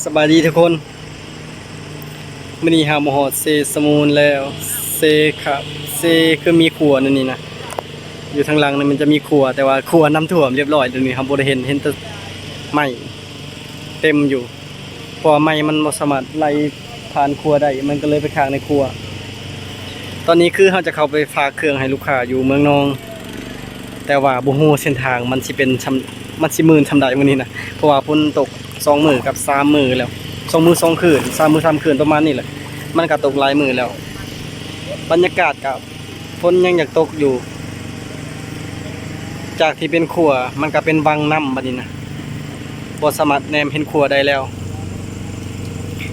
สบายดีทุกคนมื่อนี้หาหมอดเซสมูนแล้ว เซครับเซคือมีครัวนั่นนี่นะอยู่ทางหลังนี่มันจะมีครัวแต่ว่าครัวน้ำท่วมเรียบร้อยเดี๋ยวนี้ครับบ่ได้เห็นเห็นแต่ไม้เต็มอยู่พราะว่าไม้มันบ่สามารถไหลผ่านครัวได้มันก็เลยไปค้างในครัว ตอนนี้คือเราจะเข้าไปฝากเครื่องให้ลูกค้าอยู่เมืองนอง แต่ว่าบ่ฮู้เส้นทางมันสิเป็นมันสิมื่นชำใดมื้อนี้นะเพราะว่าฝนตก สองมือกับสามมือแล้วสองมือสองคืนสามมือสามคืนประมาณนี้แหละ มันก็ตกหลายมือแล้ว บรรยากาศกับฝนยังอยากตกอยู่ จากที่เป็นครัวมันก็เป็นวังน้ำบัดนี้นะบ่สามารถแนมเห็นครัวได้แล้ว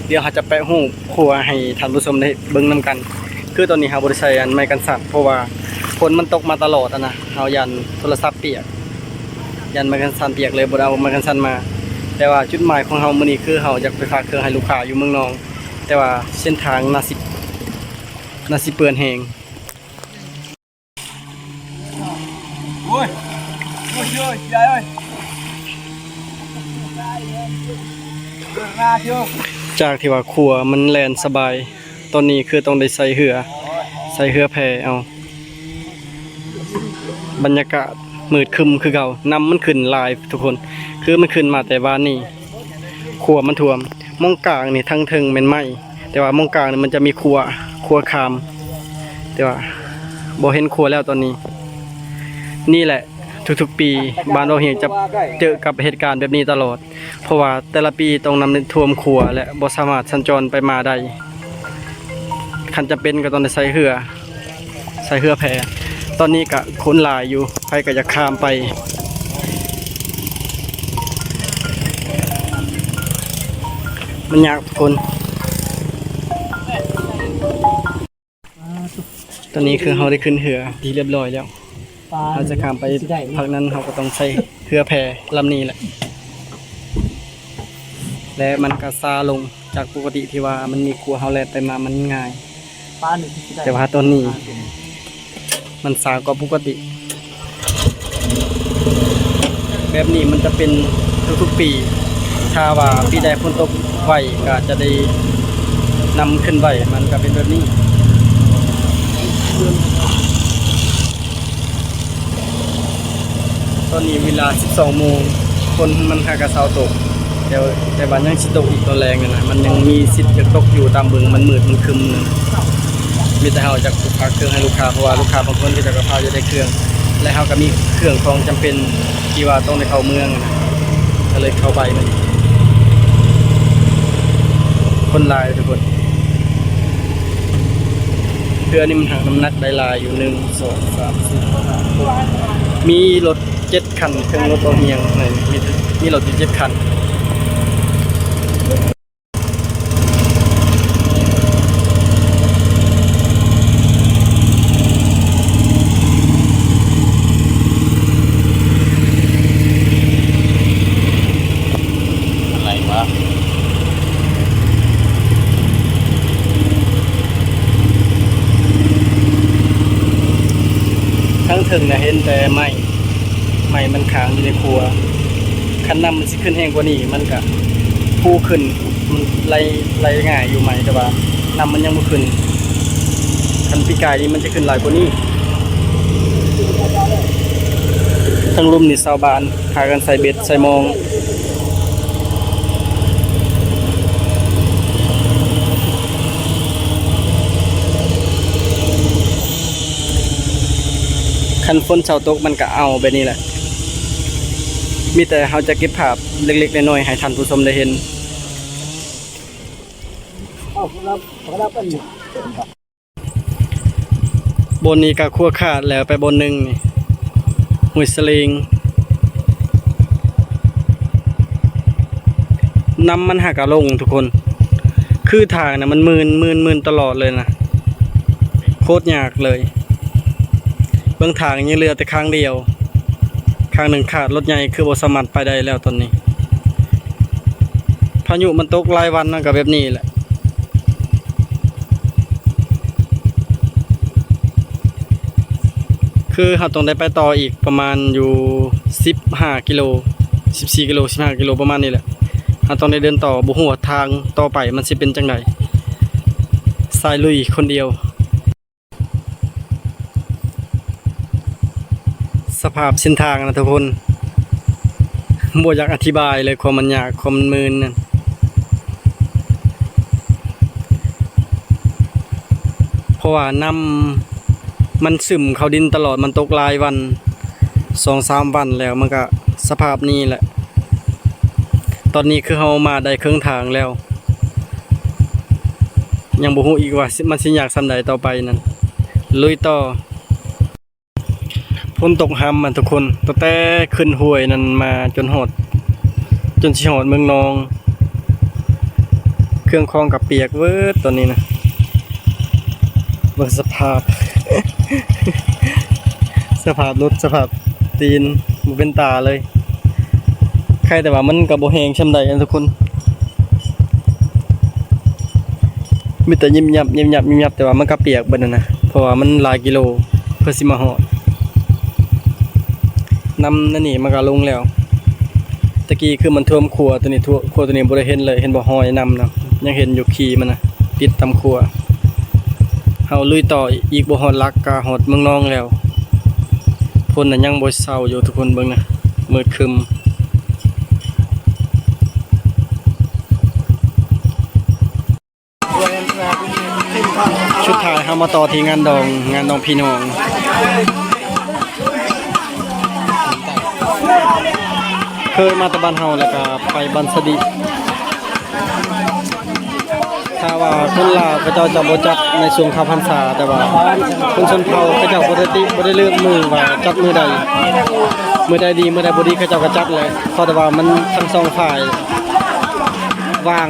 เดี๋ยวเราจะแปะรูปครัวให้ท่านผู้ชมได้เบิ่งนํกัน คือตอนนี้เราบ่ได้ใช้อันไม้กันสัตว์เพราะว่าฝนมันตกมาตลอดนะเอายันโทรศัพท์เปียก ยันไม้กันสันเปียกเลยบ่ได้เอาไม้กันสันมา แต่ว่าจุดหมายของเรามื้อนี้คือเราอยากไปฝากเครื่องให้ลูกค้าอยู่เมืองนอง แต่ว่าเส้นทางน่าสิน่าสิเปื้อนแฮงโอ้ยโอ้ยโอ้ยยายเอ้ยเดินหน้าเชียวจากที่ว่าครัวมันแล่นสบาย ตอนนี้คือต้องได้ใส่เหือ ใส่เหือแพเอา บรรยากาศ มืดคึมคือเก่าน้ำมันขึ้นลายทุกคน คือมันขึ้นมาแต่บ้านนี่ครัวมันท่วมมองกลางนี่ทั้งเทิงเป็นไม้แต่ว่ามองกลางนี่มันจะมีครัวครัวคาม แต่ว่าบ่เห็นครัวแล้วตอนนี้ นี่แหละทุกๆปีบ้านเราเฮียงจะเจอกับเหตุการณ์แบบนี้ตลอด เพราะว่าแต่ละปีต้องนำท่วมครัว และบ่สามารถสัญจรไปมาได้คันจะเป็นก็ต้องใส่เรือใส่เรือแพร ตอนนี้ก็คนหลายอยู่ใครก็จะข้ามไป มันยากทุกคน ตอนนี้คือเราได้ขึ้นเหือที่เรียบร้อยแล้วเราจะข้ามไปพักนั้นเราก็ต้องใช้เรือแพลำนี้แหละ และมันก็ซาลงจากปกติที่ว่ามันมีครัวเฮาแลนไปมามันง่ายปลาหนึ่งที่ได้แต่ว่าตอนนี้ มันสากว่าปกติ แบบนี้มันจะเป็นทุกๆปีถ้าว่าปีใดฝนตกไวก็จะได้นำขึ้นไวมันก็เป็นแบบนี้ตอนนี้เวลา 12โมงคนมันหากระเซาตกแต่ว่าแต่ว่ายังสิตกอีกตอนแรงอยู่นะมันยังมีสิทธิ์จะตกอยู่ตามเบึงมันมืดมันคึมนะ มีแต่เฮาจะฝากเครื่องให้ลูกค้าเพราะว่าลูกค้าบางคนก็จะกระเพราจะได้เครื่อง และเฮาก็มีเครื่องของจำเป็นที่ว่าต้องในเข้าเมืองนะก็เลยเข้าไปมันคนลายทุกคนเรือนี่มันหักน้ำหนักได้ลายอยู่หนึ่งสองสามสี่ห้ามีรถเจ็ดคันเครื่องรถตัวเฮียงไหนมีมีรถอยู่เจ็ดคัน อะไรวะ ทั้งถึง นะเห็นแต่ไม่ไม่มันค้างอยู่ในครัวคันน้ำมันสิขึ้นแห้งกว่านี้มันก็พูขึ้นมันไรไรง่ายอยู่ไหมแต่ว่าน้ำมันยังไม่ขึ้นคันปีกายนี้มันจะขึ้นหลายกว่านี้ทั้งลุ่มนี่ชาวบ้านพากันใส่เบ็ดใส่มอง คันฝนเสาตกมันก็เอาแบบนี้แหละ มีแต่เราจะเก็บภาพเล็กๆน้อยๆให้ท่านผู้ชมได้เห็นบนนี้ก็คั่วขาดแล้วไปบนหนึ่งนี่หุยสลิงน้ำมันหักกะลงทุกคน คือทางนะมันมืนมืนมืนตลอดเลยนะ โคตรยากเลย เบื้องทางยังเหลือแต่ข้างเดียวข้างหนึ่งขาดรถใหญ่คือบสมารถไปได้แล้วตอนนี้ พายุมันตกรายวันนะกับแบบนี้แหละคือเราต้องได้ไปต่ออีกประมาณอยู่ 15 กิโล 14 กิโล 15 กิโลประมาณนี้แหละเราต้องได้เดินต่อบ่ฮู้ว่าทางต่อไปมันสิเป็นจังไดสายลุยคนเดียว ภาพเส้นทางนะทุกคนบ่อยากอธิบายเลยความมันยากความมันมืนนั่นเพราะว่าน้ำมันซึมเข้าดินตลอดมันตกลายวันสองสามวันแล้วมันก็สภาพนี้แหละ ตอนนี้คือเฮามาได้ครึ่งทางแล้ว ยังบ่ฮู้อีกว่ามันสิอยากส่ำใดต่อไปนั่นลุยต่อ ฝนตกห้ำมันทุกคนตั้งแต่ขึ้นห้วยนั่นมาจนหด จนสิหดเมืองนอง เครื่องคลองกับเปียกเวิร์ดตอนนี้นะเบิ่งสภาพ สภาพรถสภาพตีนบ่เป็นตาเลย ใครแต่ว่ามันกับโบแหงช่ำใดอันทุกคนมีแต่ยิ้มยับยิ้มยับยิ้มยับแต่ว่ามันก็เปียกเบิดนั่นนะเพราะว่ามันหลายกิโลเพื่อสิมาหอด น้ำนั่นนี่มันก็ลงแล้วตะกี้คือมันท่วมครัวตัวนี้ทั่วครัวตัวนี้บ่ได้เห็นเลยเห็นบ่หอยน้ำนะยังเห็นอยู่ขีมันนะติดตำครัวเฮาลุยต่ออีกบ่ฮอดลักกะฮอดเมืองนองแล้วฝนน่ะยังบ่เศร้าอยู่ทุกคนเบิ่งนะมืดคึมชุดท้ายเฮามาต่อที่งานดองงานดองพี่น้อง เคยมาตะบ้านเฮาแล้วก็ไปบันสดิถ้าว่าคนลาวเขาเจ้าจะบ่จัดในช่วงข้าพรรษาแต่ว่าคนชนเผ่าเขาเจ้าบ่ได้ติบ่ได้เลือกมือว่าจัดมือใดมือใดดีมือใดบ่ดีเขาเจ้าก็จัดเลยเพราะแต่ว่ามันทั้งสองฝ่ายวาง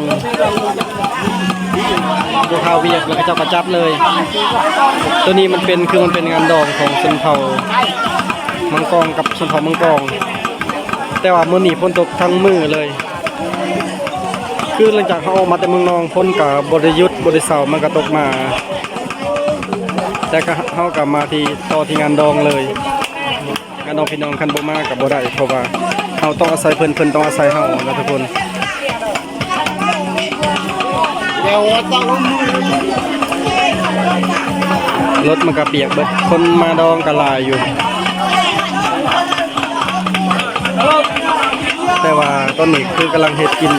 บ่ข้าวเวียกแล้วเขาเจ้าก็จัดเลย ตัวนี้มันเป็นคือมันเป็นงานดองของชนเผ่ามังกรกับชนเผ่ามังกร แต่ว่ามื้อนี้ฝนตกทั้งมือเลย คือหลังจากเขาออกมาแต่เมืองนองพ้นกับบริยุทธ์บริเสามันก็ตกมา แต่ก็เขากลับมาที่ต่อที่งานดองเลยงานดองพี่น้องคันบ่มากับบ่ได้เพราะว่าเขาต้องอาศัยเพิ่นเพิ่นต้องอาศัยเฮานะทุกคนรถมันก็เปียกเบิดคนมาดองก็หลายอยู่ แต่ว่าตอนนี้คือกำลังเฮ็ดกิน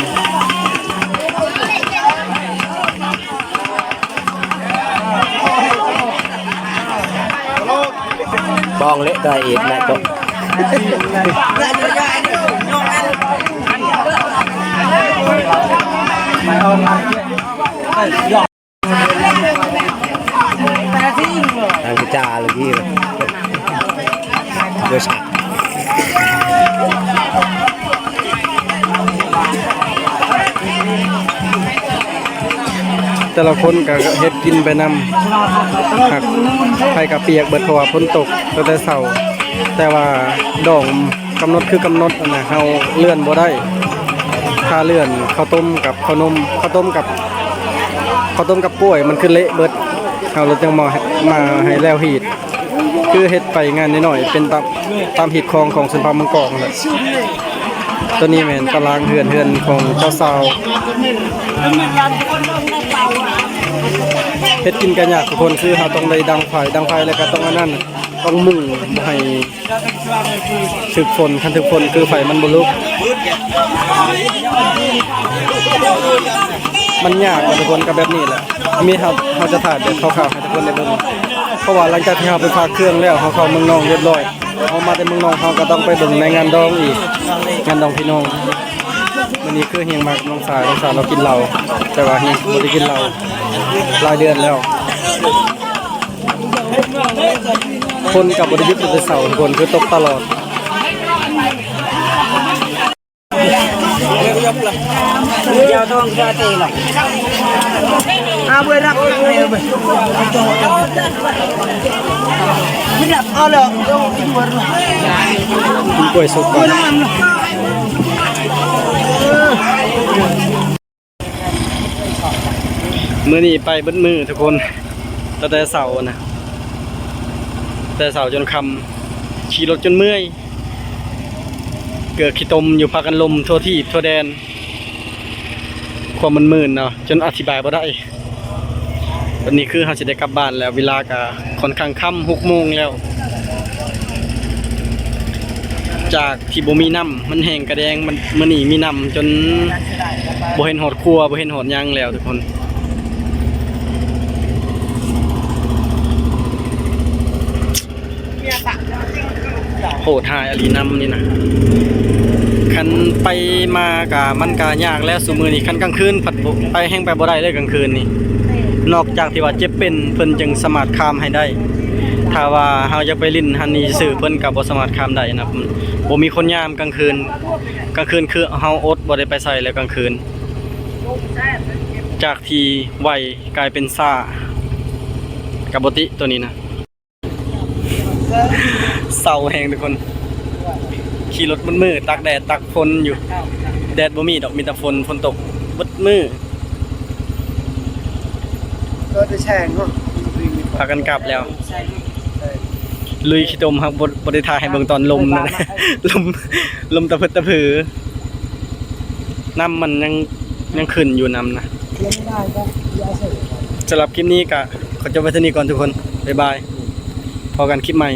บองเละได้อีกนะจบทางจ่าเลยพี่โดยฉาก แต่ละคนก็เฮ็ดกินไปนำหักไผกับเปียกเบิดเพราะว่าฝนตกตั้งแต่เช้าแต่ว่าดองกำหนดคือกำหนดนะเฮาเลื่อนบ่ได้ถ้าเลื่อนข้าวต้มกับข้าวนมข้าวต้มกับข้าวต้มกับกล้วยมันคือเละเบิดเฮาเลยจังมามาให้แล้วฮีดคือเฮ็ดไปงานนิดหน่อยๆเป็นตามตามฮีดคองของสุนทรมังกรนั่นแหละตัวนี้แม่นตารางเฮือนเฮือนของเจ้าสาว เฮ็ดกินกันยากทุกคนคือเราต้องได้ดังไฟดังไฟแล้วก็ต้องอันนั้นต้องมุ่งให้ถึกฝนคันถึกฝนคือไฟมันบ่ลุก มันยากทุกคนก็แบบนี้แหละมีครับเราจะถ่ายแบบคร่าวๆให้ทุกคนได้เบิ่งเพราะว่าหลังจากที่เราไปพาเครื่องแล้วเราเข้าเมืองนองเรียบร้อยเอามาแต่เมืองนองเราก็ต้องไปเบิ่งในงานดองอีกงานดองพี่น้อง วันนี้คือเฮียงมากน้องสาวน้องสาวเรากินเหล้าแต่ว่าเฮียงบ่ได้กินเหล้าหลายเดือนแล้ว คนกับบริยุทธ์เป็นเสาคนคือตกตลอด giao thông ra tì là à bữa รับ này bữa bữa รับ ao lợ đâu cái bữa กินกล้วยสุกก่อน làm nó มือนีไปบดมือทุกคนตั้งแต่เสาร์นะแต่เสาร์จนคำขี่รถจนเมื่อย เกิดขี้ตมอยู่พากันลมทั่วที่ทั่วแดน ความมันมื่นเนาะจนอธิบายบ่ได้วันนี้คือเราจะได้กลับบ้านแล้วเวลาก็ค่อนข้างค่ำหกโมงแล้ว จากที่บ่มีน้ำมันแห้งกระแดงมันมื้อนี้มีน้ำจนบ่เห็นหอดครัวบ่เห็นหอดยังแล้วทุกคนโหดหายอลีน้ำนี่นะคันไปมากะมันกะยากแล้วสุมือนี่คันกลางคืนผัดบ่ไปแห้งไปบ่ได้เลยกลางคืนนี่นอกจากที่ว่าเจ็บเป็นเพิ่นจึงสามารถข้ามให้ได้ ถ้าว่าเฮาอยากไปลิ้นฮันนี่ซื่อเพิ่นก็บ่สามารถข้ามได้นะบ่มีคนยามกลางคืน กลางคืนคือเฮาอดบ่ได้ไปใส่เลยกลางคืน จากที่ไวกลายเป็นซ่ากับบ่ติตัวนี้นะเศร้าแฮงทุกคน ขี่รถมืดมือตากแดดตากฝนอยู่ แดดบ่มีดอกมีแต่ฝนฝนตกเบิดมือก็จะแช่งก็พากันกลับแล้ว ลุยขี้ตมครับบบบได้ทายให้เบิ่งตอนลมนะลมลมตะพึดตะผือน้ำมันยังยังขึ้นอยู่น้ำนะสำหรับคลิปนี้ก็ขอจบไว้เท่านี้ก่อนทุกคน บ๊ายบาย พอกันคลิปใหม่